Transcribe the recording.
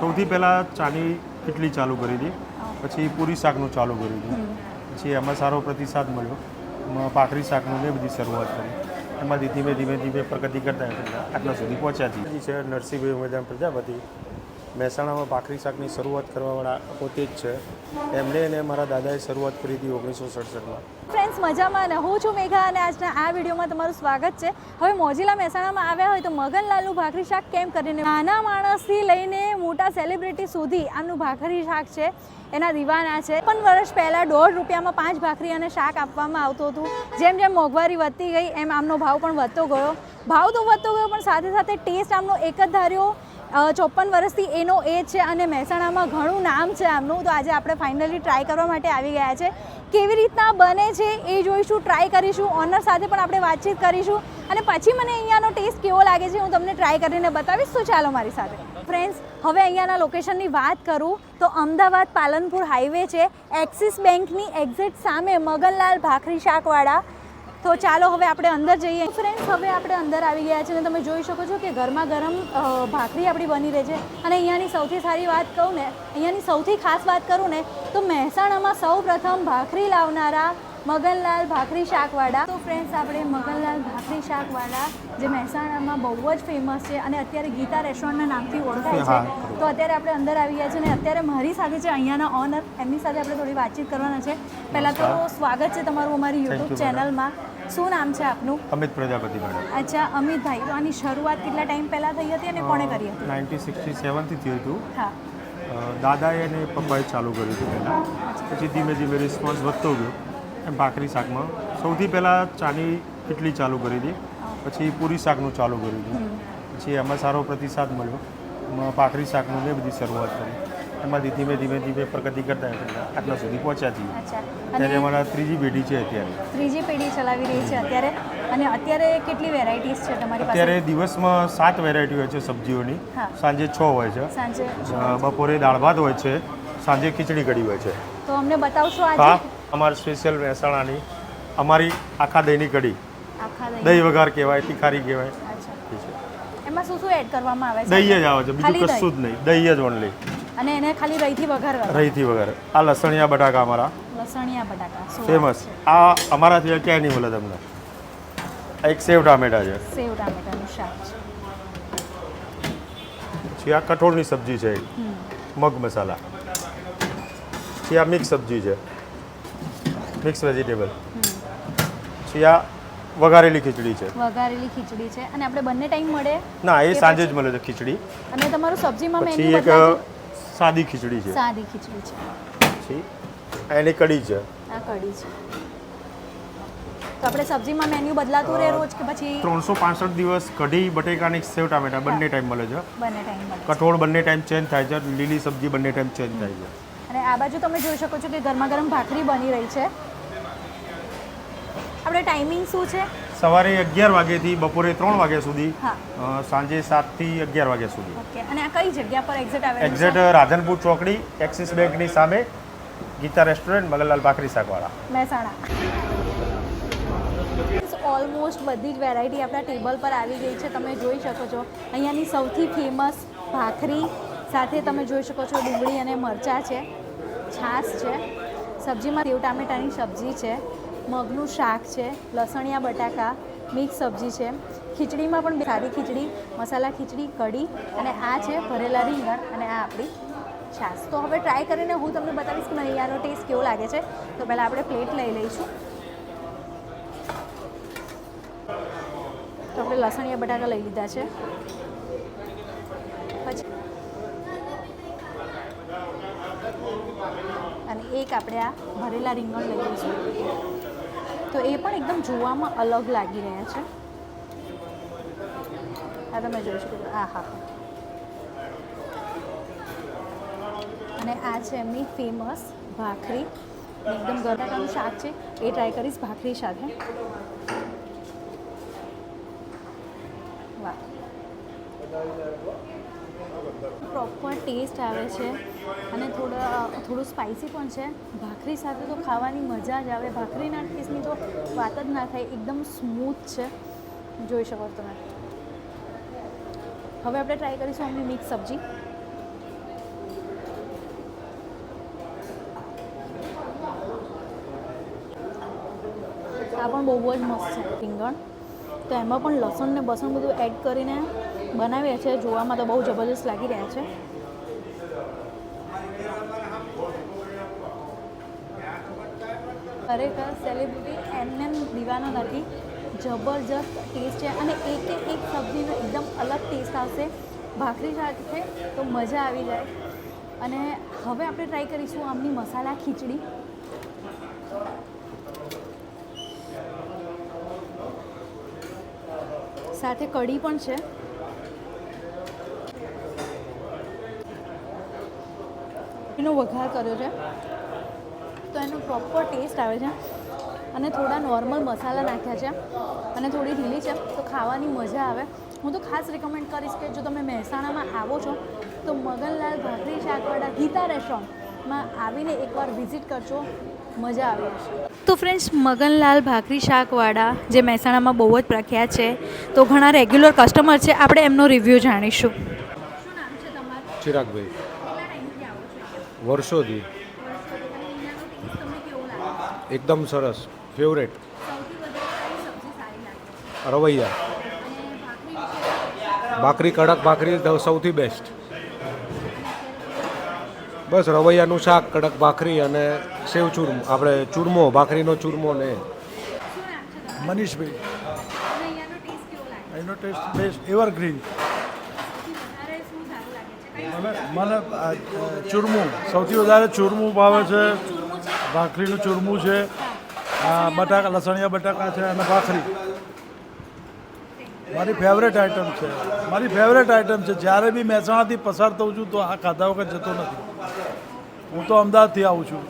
સૌથી પહેલાં ચાની ઇડલી ચાલુ કરી હતી પછી પૂરી શાકનું ચાલુ કર્યું હતું પછી એમાં સારો પ્રતિસાદ મળ્યો. એમાં ભાખરી શાકનું ને બધી શરૂઆત કરી. એમાંથી ધીમે ધીમે ધીમે પ્રગતિ કરતા આટલા સુધી પહોંચ્યા છીએ છે નરસિંહભાઈ ઉમેદવાર પ્રજાપતિ. મહેસાણામાં ભાખરી શાકની શરૂઆત કરવાવાળા પોતે જ છે. એમણે અને મારા દાદાએ શરૂઆત કરી હતી ઓગણીસો સડસઠમાં. ફ્રેન્ડ્સ મજામાં ને? હું છું મેઘા અને આજના આ વિડીયોમાં તમારું સ્વાગત છે. હવે મોજીલા મહેસાણામાં આવ્યા હોય તો મગનલાલનું ભાખરી શાક કેમ કરીને? નાના માણસથી લઈને મોટા સેલિબ્રિટી સુધી આમનું ભાખરી શાક છે. એના દીવાના છે. પણ વર્ષ પહેલાં દોઢ રૂપિયામાં પાંચ ભાખરી અને શાક આપવામાં આવતું હતું. જેમ જેમ મોંઘવારી વધતી ગઈ, એમ આમનો ભાવ પણ વધતો ગયો. ભાવ તો વધતો ગયો, પણ સાથે સાથે ટેસ્ટ આમનો એક જ ધાર્યો. ચોપન વર્ષથી એનો એજ છે અને મહેસાણામાં ઘણું નામ છે આમનું. તો આજે આપણે ફાઇનલી ટ્રાય કરવા માટે આવી ગયા છે. કેવી રીતના બને છે એ જોઈશું ટ્રાય કરીશું ઓનર સાથે પણ આપણે વાતચીત કરીશું. અને પછી મને અહીંયાનો ટેસ્ટ કેવો લાગે છે હું તમને ટ્રાય કરીને બતાવીશ. તો ચાલો મારી સાથે. ફ્રેન્ડ્સ હવે અહીંયાના લોકેશનની વાત કરું તો અમદાવાદ પાલનપુર હાઈવે છે. એક્સિસ બેંકની એક્ઝેક્ટ સામે મગનલાલ ભાખરી શાકવાળા તો ચાલો હવે આપણે અંદર જઈએ. ફ્રેન્ડ્સ હવે આપણે અંદર આવી ગયા છે અને તમે જોઈ શકો છો કે ગરમા ગરમ ભાખરી આપણી બની રહે છે. અને અહીંયાની સૌથી સારી વાત કહું ને, અહીંયાની સૌથી ખાસ વાત કરું ને, તો મહેસાણામાં સૌ પ્રથમ ભાખરી લાવનારા મગનલાલ ભાખરી શાકવાડા. તો ફ્રેન્ડ્સ આપણે મગનલાલ ભાખરી શાકવાડા જે મહેસાણામાં બહુ જ ફેમસ છે અને અત્યારે ગીતા રેસ્ટોરન્ટના નામથી ઓળખાય છે. તો અત્યારે આપણે અંદર આવી ગયા છે અને અત્યારે મારી સાથે છે અહીંયાના ઓનર એમની સાથે આપણે થોડી વાતચીત કરવાના છે. પહેલાં તો સ્વાગત છે તમારું અમારી યુટ્યુબ ચેનલમાં શું નામ છે આપનું? અમિત પ્રજાપતિ મેડમ અચ્છા અમિતભાઈ તો આની શરૂઆત કેટલા ટાઈમ પહેલાં થઈ હતી અને કોણે કરી હતી? નાઇન્ટીન સિક્સટી સેવનથી થયું હતું. હા. દાદાએ અને પપ્પાએ ચાલુ કર્યું હતું પહેલાં. પછી ધીમે ધીમે રિસ્પોન્સ વધતો ગયો. ભાખરી શાકમાં. સૌથી પહેલાં ચાની ઇડલી ચાલુ કરી હતી પછી પૂરી શાકનું ચાલુ કર્યું હતું પછી એમાં સારો પ્રતિસાદ મળ્યો. એમાં ભાખરી શાકનું ને બધી શરૂઆત કરી. એમાંથી ધીમે ધીમે ધીમે પ્રગતિ કરતા આટલા સુધી પહોંચ્યા છીએ. ત્યારે અમારા ત્રીજી પેઢી છે અત્યારે. ત્રીજી પેઢી ચલાવી રહી છે અત્યારે. અને અત્યારે કેટલી વેરાયટીઝ છે તમારી અત્યારે દિવસમાં સાત વેરાયટી હોય છે સબ્જીઓની. સાંજે છ હોય છે. સાંજે બપોરે દાળ ભાત હોય છે. સાંજે ખીચડી કઢી હોય છે. તો અમને બતાવશો આજે? અમારી સ્પેશિયલ મહેસાણાની અમારી આખા દહીંની કઢી દહીં વઘાર કહેવાય તિખારી કહેવાય. એમાં શું શું એડ કરવામાં આવે છે? દહીં જ આવે છે બીજું કશું જ નહીં. દહીં જ ઓનલી અને એને ખાલી રહીથી વઘાર રહીથી વગર આ લસણિયા બટાકા અમારા. લસણિયા બટાકા ફેમસ આ અમારા સિવાય ક્યાંય નહીં મળે તમને. એક સેવ ટામેટા છે. સેવ ટામેટાનું શાક છે. પછી આ કઠોળની સબ્જી છે. મગ મસાલા. પછી આ મિક્સ સબ્જી છે. Mix vegetable. પછી આ વઘારેલી ખીચડી છે. વઘારેલી ખીચડી છે. અને આપણે બંને ટાઈમ મળે ના એ સાંજે જ મળે છે ખીચડી. અને તમારું સબ્જીમાં પછી એક સાદી ખીચડી છે. સાદી ખીચડી છે. પછી એની કઢી છે. આ કઢી છે. તો આપણે સબ્જીમાં મેન્યુ બદલાતું રહે રોજ કે પછી? ત્રણસો પાસઠ દિવસ કઢી બટેકાની સેવ ટામેટા બંને ટાઈમ મળે છે. બંને ટાઈમ મળે કઠોળ બંને ટાઈમ ચેન્જ થાય છે લીલી સબ્જી બંને ટાઈમ ચેન્જ થાય છે. અને આ બાજુ તમે જોઈ શકો છો કે ગરમા ગરમ ભાખરી બની રહી છે. આપણે ટાઈમિંગ શું છે? સવારે અગિયાર વાગ્યાથી બપોરે ત્રણ વાગ્યા સુધી સાંજે સાતથી અગિયાર વાગ્યા સુધી. ઓકે અને આ કઈ જગ્યા પર એક્ઝેક્ટ આવે છે? એક્ઝેક્ટ રાધનપુર ચોકડી એક્સિસ બેંકની સામે ગીતા રેસ્ટોરન્ટ મગનલાલ ભાખરી શાકવાળા. મહેસાણા. ઓલમોસ્ટ બધી જ વેરાયટી આપણા ટેબલ પર આવી ગઈ છે. તમે જોઈ શકો છો. અહીંયાની સૌથી ફેમસ ભાખરી સાથે તમે જોઈ શકો છો ડુંગળી અને મરચાં છે. છાશ છે. સબ્જીમાં સેવ ટામેટાની સબ્જી છે. મગનું શાક છે, લસણિયા બટાકા, મિક્સ સબ્જી છે. ખીચડીમાં પણ સાદી ખીચડી, મસાલા ખીચડી, કઢી અને આ છે ભરેલા રીંગણ અને આ આપણી છાશ. તો હવે ટ્રાય કરીને હું તમને બતાવીશ કે અહીંયાનો ટેસ્ટ કેવો લાગે છે. તો પહેલાં આપણે પ્લેટ લઈ લઈશું. તો આપણે લસણિયા બટાકા લઈ લીધા છે. પછી અને એક આપણે આ ભરેલા રીંગણ લઈ લઈશું. તો એ પણ એકદમ જોવામાં અલગ લાગી રહ્યા છે. આ તમે જોઈ શકો આ હા. અને આ છે એમની ફેમસ ભાખરી. એકદમ ગરટાનું શાક છે. એ ટ્રાય કરીશ ભાખરી સાથે. વાહ. પ્રોપર ટેસ્ટ આવે છે અને થોડા, થોડું સ્પાઇસી પણ છે. ભાખરી સાથે તો ખાવાની મજા જ આવે. ભાખરીના ટેસ્ટની તો વાત જ ના થાય. એકદમ સ્મૂથ છે. જોઈ શકો તમે. હવે આપણે ટ્રાય કરીશું અમની મિક્સ સબ્જી. આ પણ બહુ જ મસ્ત છે. રીંગણ. તો એમાં પણ લસણ ને બસણ બધું એડ કરીને બનાવ્યા છે, જોવામાં તો બહુ જબરદસ્ત લાગી રહ્યા છે. ખરેખર સેલિબ્રિટી એમને દીવાનો નથી. જબરજસ્ત ટેસ્ટ છે અને એક એક સબ્જીનો એકદમ અલગ ટેસ્ટ આવશે. ભાખરી છે તો મજા આવી જાય. અને હવે આપણે ટ્રાય કરીશું આમની મસાલા ખીચડી. સાથે કઢી પણ છે. એનો વઘાર કર્યો છે. તો એનો પ્રોપર ટેસ્ટ આવે છે. અને થોડા નોર્મલ મસાલા નાખ્યા છે. અને થોડી ઢીલી છે. તો ખાવાની મજા આવે. હું તો ખાસ રિકમેન્ડ કરીશ કે જો તમે મહેસાણામાં આવો છો તો મગનલાલ ભાખરી શાકવાળા ગીતા રેસ્ટોરન્ટમાં આવીને એકવાર વિઝિટ કરજો. મજા આવે તો ફ્રેન્ડ્સ મગનલાલ ભાખરી શાકવાળા જે મહેસાણામાં બહુ જ પ્રખ્યાત છે તો ઘણા રેગ્યુલર કસ્ટમર છે. આપણે એમનો રિવ્યૂ જાણીશું. શું નામ છે તમારું? ચિરાગભાઈ કેટલા ટાઈમથી આવો છો વર્ષોથી. એકદમ સરસ. ફેવરેટ રવૈયા. ભાખરી કડક ભાખરી સૌથી બેસ્ટ બસ રવૈયાનું શાક, કડક ભાખરી અને સેવ ચૂરમો. આપણે ચૂરમો, ભાખરીનો ચૂરમો ને. મનીષભાઈ. એનો ટેસ્ટ બેસ્ટ એવરગ્રીન સૌથી વધારે શું સારું લાગે છે કઈ મને મને ચૂરમું. સૌથી વધારે ચૂરમું ભાવે છે. ભાખરીનું ચૂરમું છે. બટાકા, લસણિયા બટાકા છે અને ભાખરી. મારી ફેવરેટ આઈટમ છે. મારી ફેવરેટ આઈટમ છે. જ્યારે બી મહેસાણાથી પસાર થઉં છું તો આ ખાધા વગર જતો નથી. હું તો અમદાવાદથી આવું છું.